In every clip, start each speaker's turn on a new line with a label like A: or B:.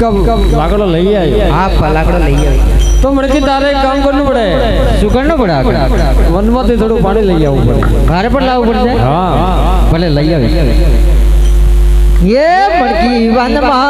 A: કમ
B: લાકડો લઈ આવ્યો
A: હા લાકડો લઈ આવ્યો
B: તો મને કે તારે કામ કરવું પડે.
A: શું કરવું પડે
B: વનમાંથી થોડું પાણી લઈ આવવું પડે.
A: ઘરે પણ લાવવું પડશે?
B: હા
A: ભલે લઈ આવી એ પડકી वन माँ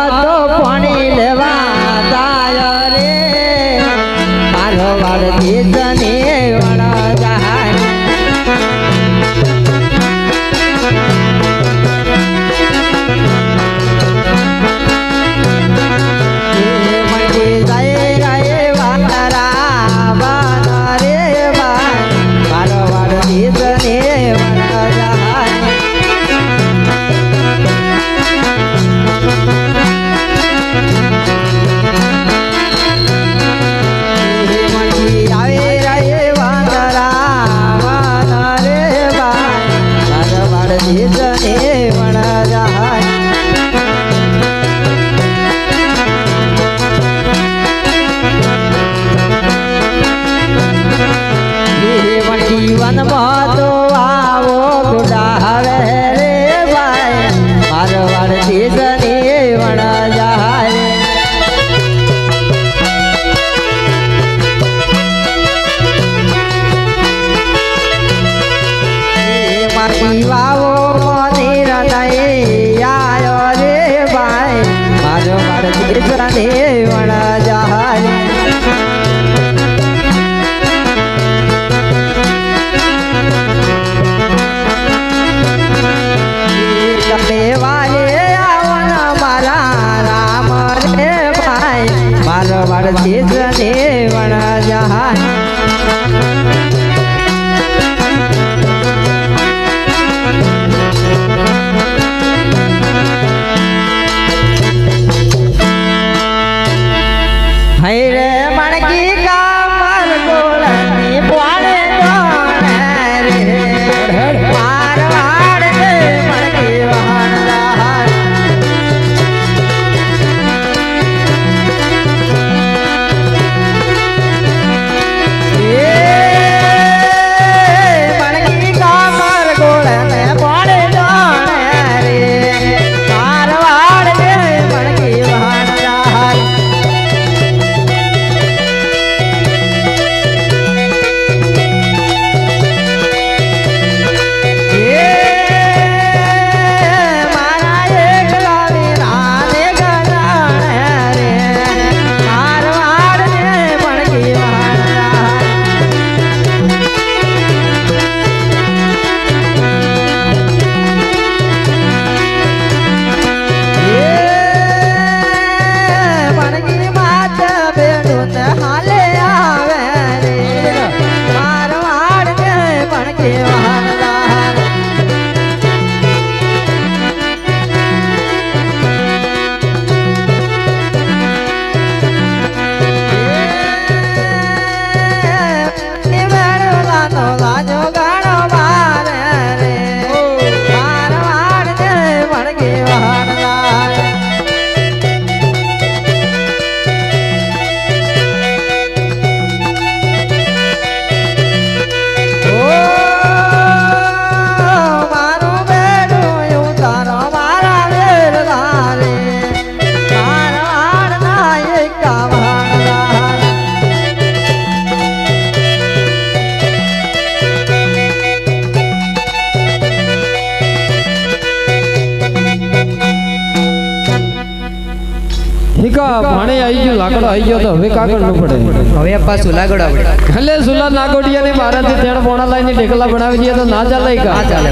B: હિકા ભાણે આવી ગયું લાકડો આવી ગયો તો હવે કાગળ ન પડે.
C: હવે સુલા ગળો આપણે
B: એટલે સુલા નાગોડિયાની બારાથી તેણ પોણા લાઈને ઢેકલા બનાવી દઈએ તો ના ચાલે કા
C: આ ચાલે.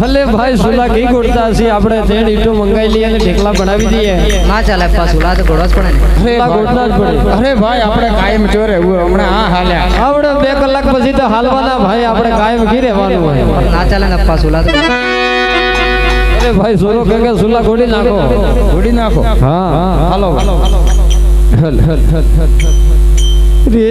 B: ભલે ભાઈ સુલા ઘી ગોળતા હશે આપણે તેણ ઈટો મંગાવી લઈએ અને ઢેકલા બનાવી દઈએ.
C: ના ચાલે અપ્પા સુલા તો ગોળવા જ પડે ને.
B: ગોળતા જ પડે.
D: અરે ભાઈ આપણે કાયમ ચોરે એવું હમણાં આ હાલ્યા.
B: આપણે બે કલાક પછી તો હાલવાના ભાઈ આપણે કાયમ ઘી રહેવાનું હોય.
C: ના ચાલે ને અપ્પા સુલા તો
B: અરે ભાઈ સુરો કે કે સુલા ગોળી નાખો
D: ઘોડી નાખો
B: હા હા
D: હાલો
B: હલ હલ હલ હલ રે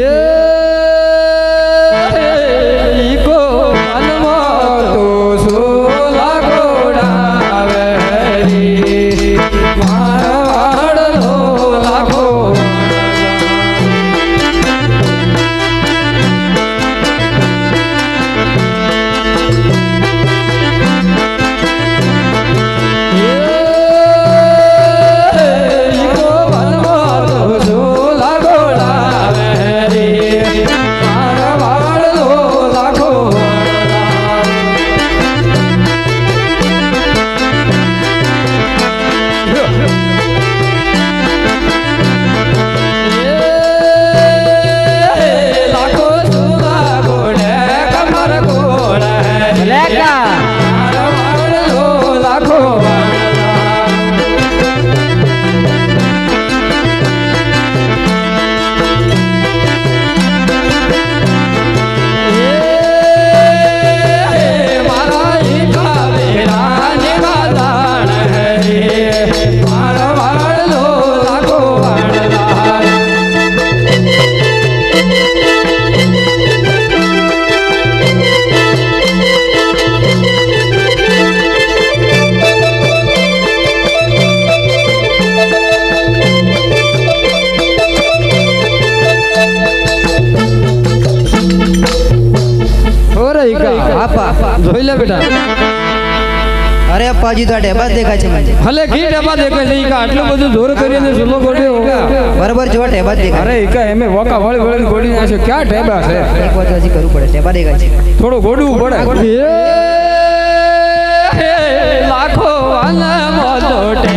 C: અરે તો આ ઢેબા દેખાય છે
B: ભલે ઘી ડેબા દેખાય છે ઈકા આટલું બધું જોર કરીને સુલો ગોડ્યો
C: બરોબર જ દેખાય
D: અરે એકા એમે વોકા વળી વળી ના છે. ક્યાં ડેબા છે?
C: એક વાત હજી કરવું પડે ડેબા દેખાય છે.
D: થોડું ગોડવું પડે.
B: લાખો વાલા મોટો ટે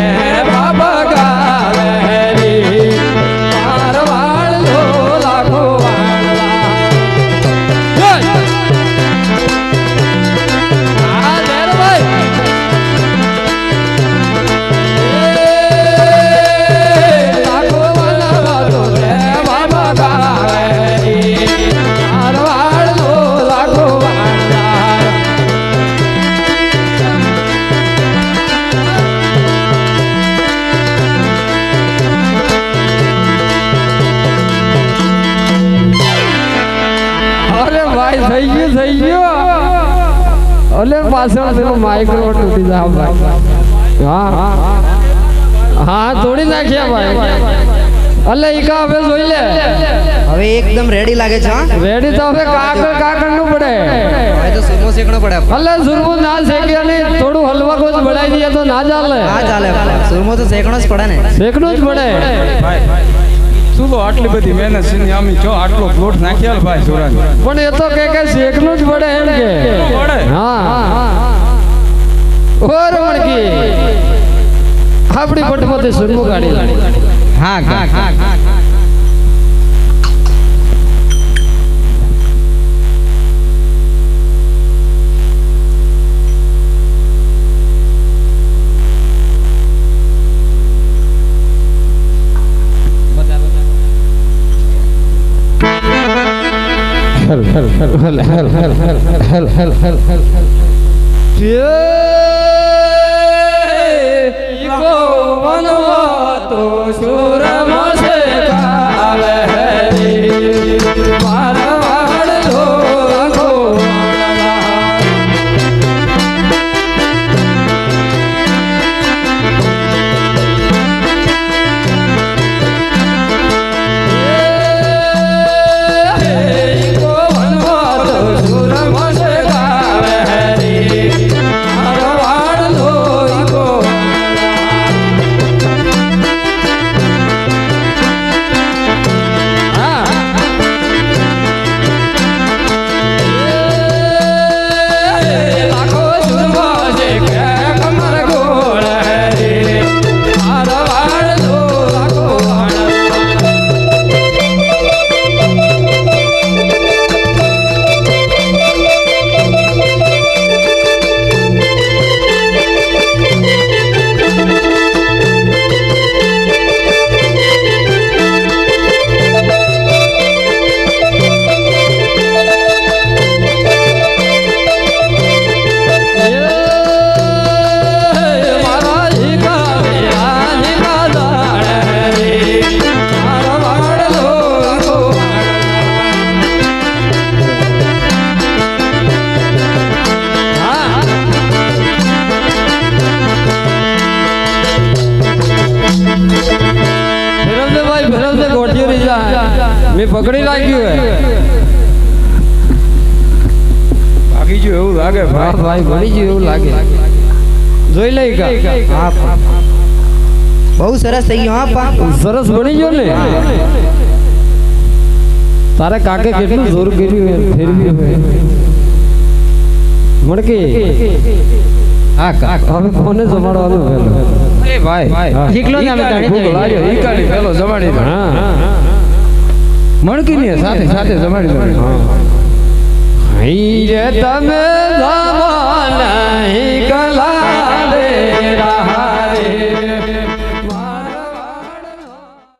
B: પેલો માઇક્રો ભાઈ. હા. હા તોડી નાખ્યા ભાઈ. અલે ઈકા હવે જોઈ લે.
C: હવે એકદમ રેડી લાગે છે
B: રેડી તો હવે કાકર કાકરનું પડે.
C: હવે તો સુરમો શેકણો પડે
B: અલે સુરમો ના શેક્યા નહીં થોડું હલવા કોચ બળાઈ દઈએ તો ના ચાલે.
C: ના ચાલે સુરમો તો શેકણો જ પડે ને.
B: શેકણો જ પડે.
D: શું તો આટલી બધી મહેનત છે ને આમ જો આટલો પ્લોટ નાખ્યા ભાઈ સુરજ
B: પણ એ તો કે કે શેખનું જ પડે એમ કે.
D: પડે?
B: હા. ઓ રમણકી આપણી પટમાંથી સુરમું કાઢી લે
C: હા હા
B: ફેરવજે પકડી રાખ્યું હે.
D: ભાગી ગયું એવું લાગે ભાઈ.
B: ભાઈ ભણી ગયું એવું લાગે. જોઈ લઈ કા?
C: હા બહુ સરસ થઈ ગયો હા
B: સરસ બની ગયો ને? તારે કાકે કેટલું જોર કર્યું ફેરવ્યું હે. મણકી.
C: હા કા.
B: હવે કોને જમાડવાનું વહેલું?
D: એ ભાઈ.
C: એકલો જ અમે
D: ભૂખ લાગ્યો, ઈકાની પેલો જમાડી હા
B: હા.
D: મણકીની સાથે સાથે જમાડી દો.
B: હઈ રે તમે કલા